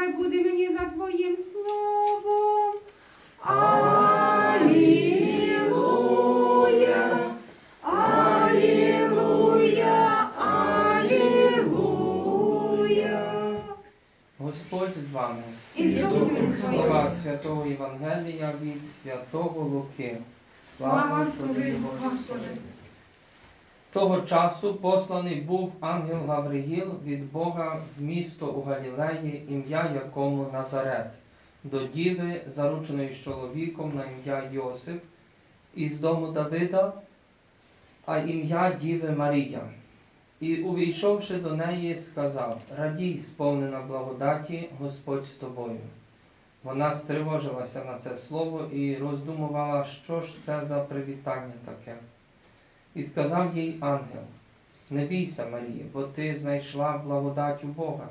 хай буде мені за Твоїм словом. Алілуя, Алілуя, Алілуя. Господь з вами і з Духом слова святого Євангелія від святого Луки. Слава Тобі, Господи! Того часу посланий був ангел Гавриїл від Бога в місто у Галілеї, ім'я якому Назарет, до діви, зарученої з чоловіком на ім'я Йосип, із дому Давида, а ім'я Діви Марія. І, увійшовши до неї, сказав: Радій, сповнена благодаті, Господь з тобою. Вона стривожилася на це слово і роздумувала, що ж це за привітання таке. І сказав їй ангел: Не бійся, Марія, бо ти знайшла благодать у Бога.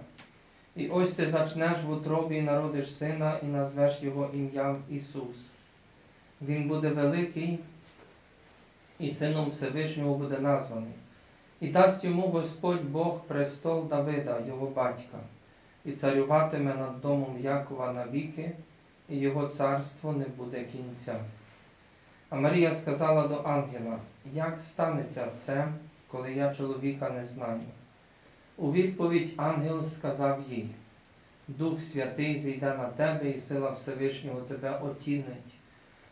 І ось ти зачнеш в утробі і народиш сина, і назвеш його ім'ям Ісус. Він буде великий, і сином Всевишнього буде названий. І дасть йому Господь Бог престол Давида, його батька, і царюватиме над домом Якова навіки, і його царство не буде кінця. А Марія сказала до ангела, як станеться це, коли я чоловіка не знаю? У відповідь ангел сказав їй, Дух Святий зійде на тебе, і сила Всевишнього тебе отінить.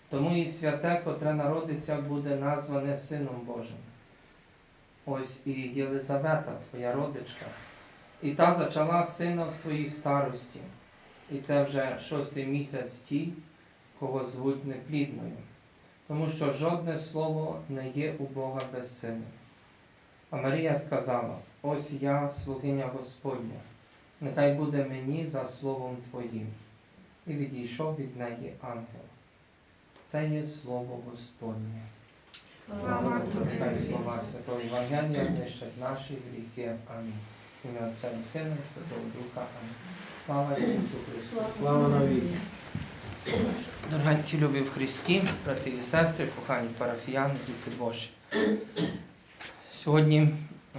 Тому і святе, котре народиться, буде назване Сином Божим. Ось і Єлизавета, твоя родичка, і та зачала сина в своїй старості, і це вже шостий місяць ті, кого звуть неплідною тому що жодне слово не є у Бога безсилим. А Марія сказала: Ось я, слугиня Господня, нехай буде мені за словом Твоїм. І відійшов від неї ангел. Це є слово Господнє. Слава тобі, Нехай слова Святого Євангелія знищать наші гріхи. Амінь. Ім'я Отця і Сина, Святого Духа. Амінь. Слава Ісусу Христу. Слава навіки. Дорогенькі любі в Христі, брати і сестри, кохані парафіяни, діти Божі. Сьогодні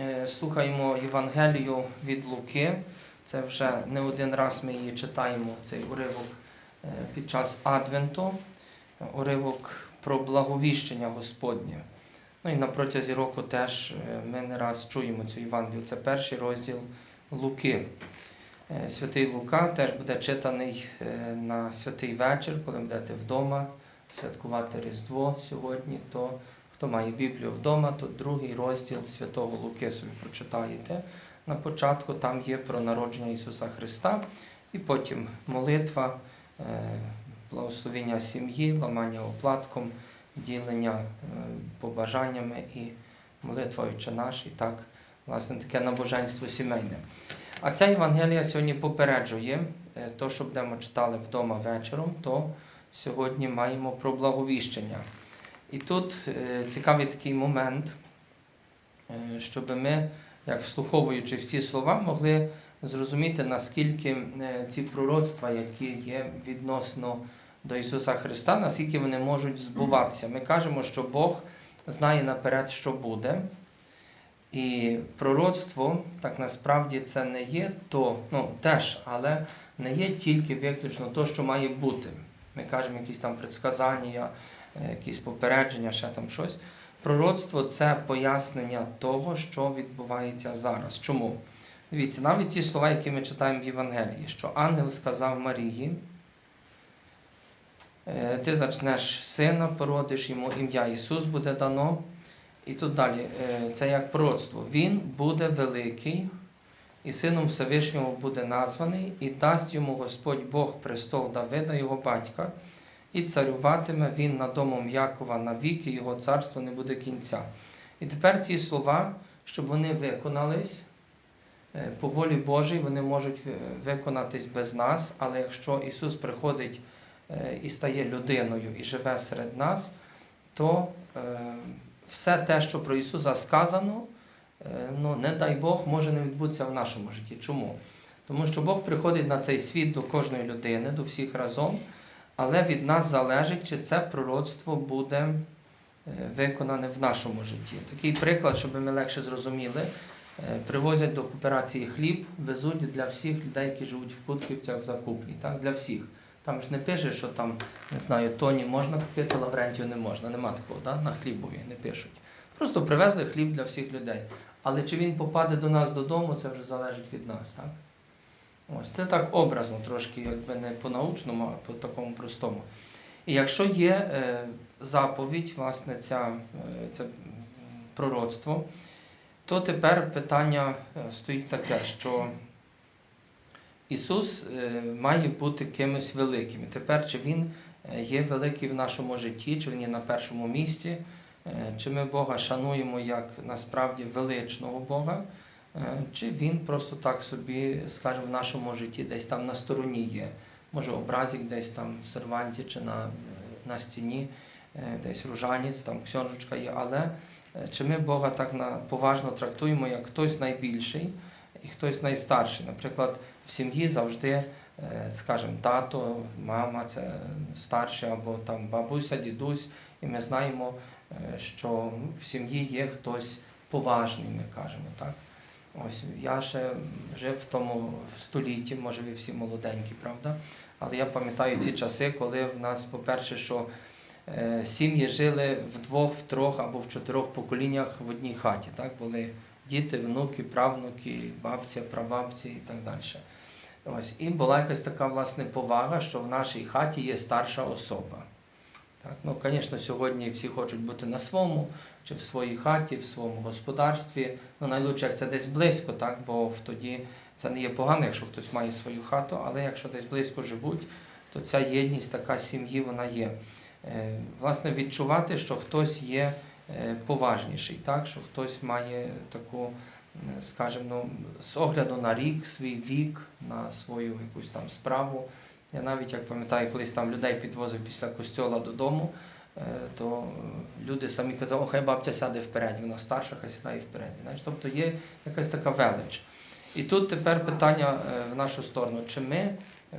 е, слухаємо Євангелію від Луки. Це вже не один раз ми її читаємо, цей уривок е, під час Адвенту, уривок про благовіщення Господнє. Ну і на протязі року теж е, ми не раз чуємо цю Євангелію. Це перший розділ Луки. Е, Святий Лука теж буде читаний е, на святий вечір, коли будете вдома святкувати Різдво сьогодні. То хто має Біблію вдома, то другий розділ Святого Луки собі прочитаєте. На початку там є про народження Ісуса Христа, і потім молитва, е, благословення сім'ї, ламання оплатком, ділення побажаннями і молитва Отче наш, і так, власне, таке набоженство сімейне. А ця Євангелія сьогодні попереджує, е, то, що будемо читали вдома вечором, то сьогодні маємо про благовіщення. І тут е, цікавий такий момент, е, щоб ми, як вслуховуючи в ці слова, могли зрозуміти, наскільки ці пророцтва, які є відносно до Ісуса Христа, наскільки вони можуть збуватися. Ми кажемо, що Бог знає наперед, що буде. І пророцтво, так насправді це не є то, ну теж, але не є тільки виключно то, що має бути. Ми кажемо якісь там предсказання, е, якісь попередження, ще там щось. Пророцтво це пояснення того, що відбувається зараз. Чому? Дивіться, навіть ті слова, які ми читаємо в Євангелії, що ангел сказав Марії, е, ти зачнеш сина, породиш йому ім'я Ісус буде дано. І тут далі, е, це як пророцтво. Він буде великий, і сином Всевишнього буде названий, і дасть йому Господь Бог престол Давида, його батька, і царюватиме він над домом Якова навіки, його царство не буде кінця. І тепер ці слова, щоб вони виконались е, по волі Божій, вони можуть виконатись без нас, але якщо Ісус приходить е, і стає людиною і живе серед нас, то все те, що про Ісуса сказано, е, ну, не дай Бог, може не відбутися в нашому житті. Чому? Тому що Бог приходить на цей світ до кожної людини, до всіх разом, але від нас залежить, чи це пророцтво буде е, виконане в нашому житті. Такий приклад, щоб ми легше зрозуміли, е, привозять до кооперації хліб, везуть для всіх людей, які живуть в Путківцях в закуплі. Так? Для всіх. Там ж не пише, що там, не знаю, тоні можна купити, Лаврентію не можна. Нема такого, да? на хлібові не пишуть. Просто привезли хліб для всіх людей. Але чи він попаде до нас додому, це вже залежить від нас. Так? Ось це так образно, трошки, якби не по-научному, а по такому простому. І якщо є е, заповідь, власне, ця, е, це пророцтво, то тепер питання е, стоїть таке, що Ісус е, має бути кимось великим. І тепер чи Він е, є великий в нашому житті, чи Він є на першому місці, е, чи ми Бога шануємо як насправді величного Бога, чи Він просто так собі, скажімо, в нашому житті десь там на стороні є. Може, образик десь там в серванті чи на, на стіні, десь ружанець, там ксьонжечка є, але чи ми Бога так на, поважно трактуємо, як хтось найбільший і хтось найстарший. Наприклад, в сім'ї завжди, е, скажімо, тато, мама це старший, або там бабуся, дідусь, і ми знаємо, е, що в сім'ї є хтось поважний, ми кажемо, так? Ось я ще жив в тому столітті, може ви всі молоденькі, правда? Але я пам'ятаю ці часи, коли в нас, по-перше, що е, сім'ї жили в двох, в трьох або в чотирьох поколіннях в одній хаті. Так? Були діти, внуки, правнуки, бабця, прабабці і так далі. Ось. І була якась така власне повага, що в нашій хаті є старша особа. Так? Ну, звісно, сьогодні всі хочуть бути на своєму, чи в своїй хаті, в своєму господарстві. Ну, найлучше, як це десь близько, так? бо тоді це не є погано, якщо хтось має свою хату, але якщо десь близько живуть, то ця єдність така сім'ї вона є. Е, Власне, відчувати, що хтось є поважніший, так? що хтось має таку, е, скажімо, ну, з огляду на рік, свій вік, на свою якусь там справу. Я навіть як пам'ятаю, колись там людей підвозив після костьола додому, е, то е, люди самі казали, о, хай бабця сяде вперед, вона старша, хай сідає вперед. Знаєш, тобто є якась така велич. І тут тепер питання е, в нашу сторону: чи ми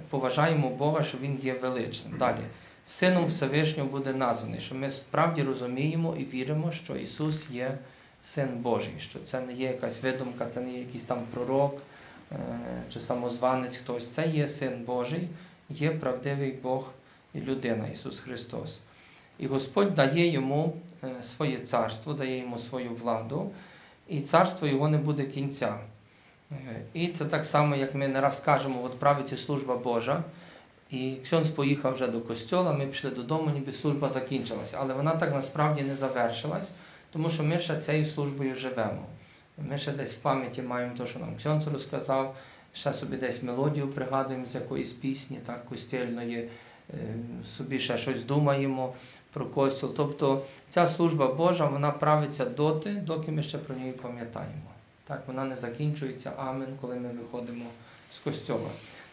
поважаємо Бога, що Він є величним? Далі. Сином Всевишнього буде названий, що ми справді розуміємо і віримо, що Ісус є Син Божий, що це не є якась видумка, це не є якийсь там пророк е, чи самозванець хтось. Це є Син Божий, є правдивий Бог і людина, Ісус Христос. І Господь дає йому е, своє царство, дає йому свою владу, і царство його не буде кінця. Е, І це так само, як ми не раз кажемо, от правиться служба Божа. І Ксьонс поїхав вже до костьола, ми пішли додому, ніби служба закінчилася. Але вона так насправді не завершилась, тому що ми ще цією службою живемо. Ми ще десь в пам'яті маємо те, що нам Ксьонс розказав, ще собі десь мелодію пригадуємо з якоїсь пісні, так, костільної, е, собі ще щось думаємо про костюл. Тобто ця служба Божа вона правиться доти, доки ми ще про неї пам'ятаємо. Так, вона не закінчується амен, коли ми виходимо з костьола.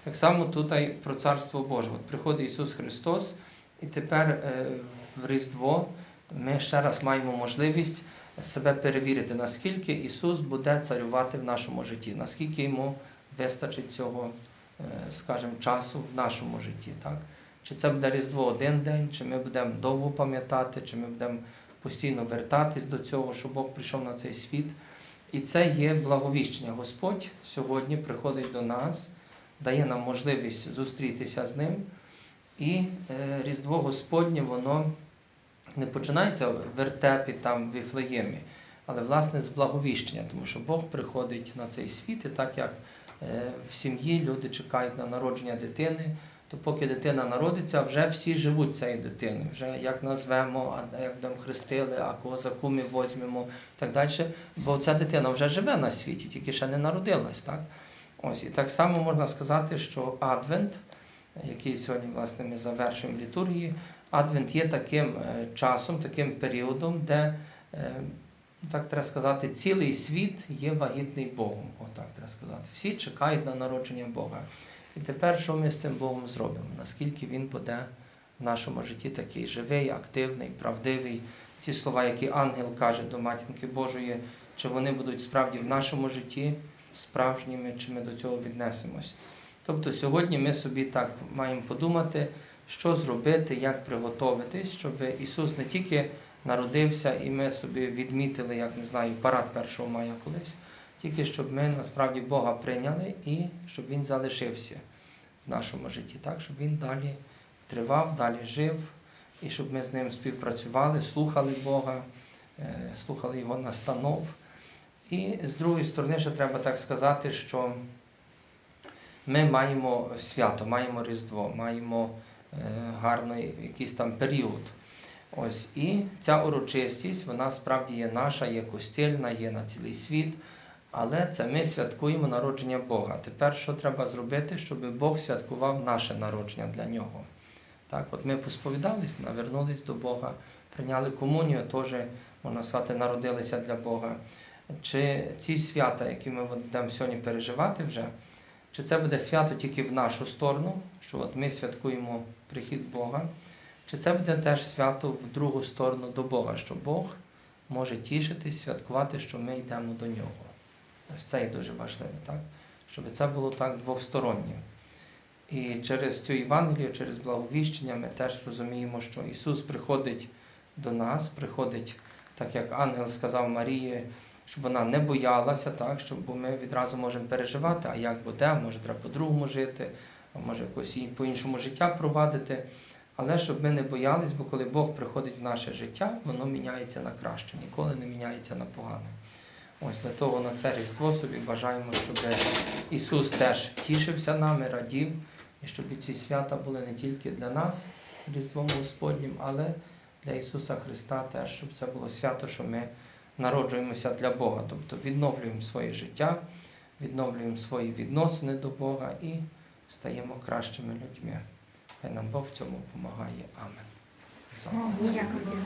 Так само тут і про Царство Боже. От приходить Ісус Христос, і тепер е, в Різдво ми ще раз маємо можливість себе перевірити, наскільки Ісус буде царювати в нашому житті, наскільки йому вистачить цього, е, скажімо, часу в нашому житті. Так? Чи це буде Різдво один день, чи ми будемо довго пам'ятати, чи ми будемо постійно вертатись до цього, що Бог прийшов на цей світ. І це є благовіщення. Господь сьогодні приходить до нас, дає нам можливість зустрітися з ним. І е, Різдво Господнє, воно не починається в вертепі там в Віфлеємі, але власне з благовіщення, тому що Бог приходить на цей світ, і так як е, в сім'ї люди чекають на народження дитини, то поки дитина народиться, вже всі живуть цією дитиною. Вже як назвемо, а як будемо хрестили, а кого за кумі возьмемо і так далі. Бо ця дитина вже живе на світі, тільки ще не народилась. Так? Ось, і так само можна сказати, що Адвент, який сьогодні власне ми завершуємо літургії, Адвент є таким е, часом, таким періодом, де, е, так треба сказати, цілий світ є вагітний Богом. Отак треба сказати. Всі чекають на народження Бога. І тепер що ми з цим Богом зробимо? Наскільки Він буде в нашому житті такий живий, активний, правдивий? Ці слова, які ангел каже до матінки Божої, чи вони будуть справді в нашому житті справжніми, чи ми до цього віднесемось. Тобто сьогодні ми собі так маємо подумати, що зробити, як приготуватись, щоб Ісус не тільки народився і ми собі відмітили, як не знаю, парад 1 мая колись, тільки щоб ми насправді Бога прийняли і щоб Він залишився в нашому житті, так? щоб Він далі тривав, далі жив, і щоб ми з ним співпрацювали, слухали Бога, е, слухали Його настанов. І з другої сторони, ще треба так сказати, що ми маємо свято, маємо Різдво, маємо е, гарний якийсь там період. Ось і ця урочистість, вона справді є наша, є костільна, є на цілий світ. Але це ми святкуємо народження Бога. Тепер що треба зробити, щоб Бог святкував наше народження для нього? Так, от ми посповідались, навернулись до Бога, прийняли комунію, теж, можна сказати, народилися для Бога. Чи ці свята, які ми будемо сьогодні переживати вже, чи це буде свято тільки в нашу сторону, що от ми святкуємо прихід Бога, чи це буде теж свято в другу сторону до Бога, що Бог може тішитись, святкувати, що ми йдемо до нього. Ось це є дуже важливо, так? щоб це було так двостороннє. І через цю Євангелію, через благовіщення ми теж розуміємо, що Ісус приходить до нас, приходить, так як ангел сказав Марії, щоб вона не боялася, так, щоб ми відразу можемо переживати, а як буде, може треба по-другому жити, а може якось по-іншому життя провадити. Але щоб ми не боялись, бо коли Бог приходить в наше життя, воно міняється на краще, ніколи не міняється на погане. Ось для того на це Різдво собі бажаємо, щоб Ісус теж тішився нами, радів, і щоб ці свята були не тільки для нас, Різдвом Господнім, але для Ісуса Христа теж, щоб це було свято, що ми народжуємося для Бога, тобто відновлюємо своє життя, відновлюємо свої відносини до Бога і стаємо кращими людьми. Хай нам Бог в цьому допомагає. Амен. Дякую.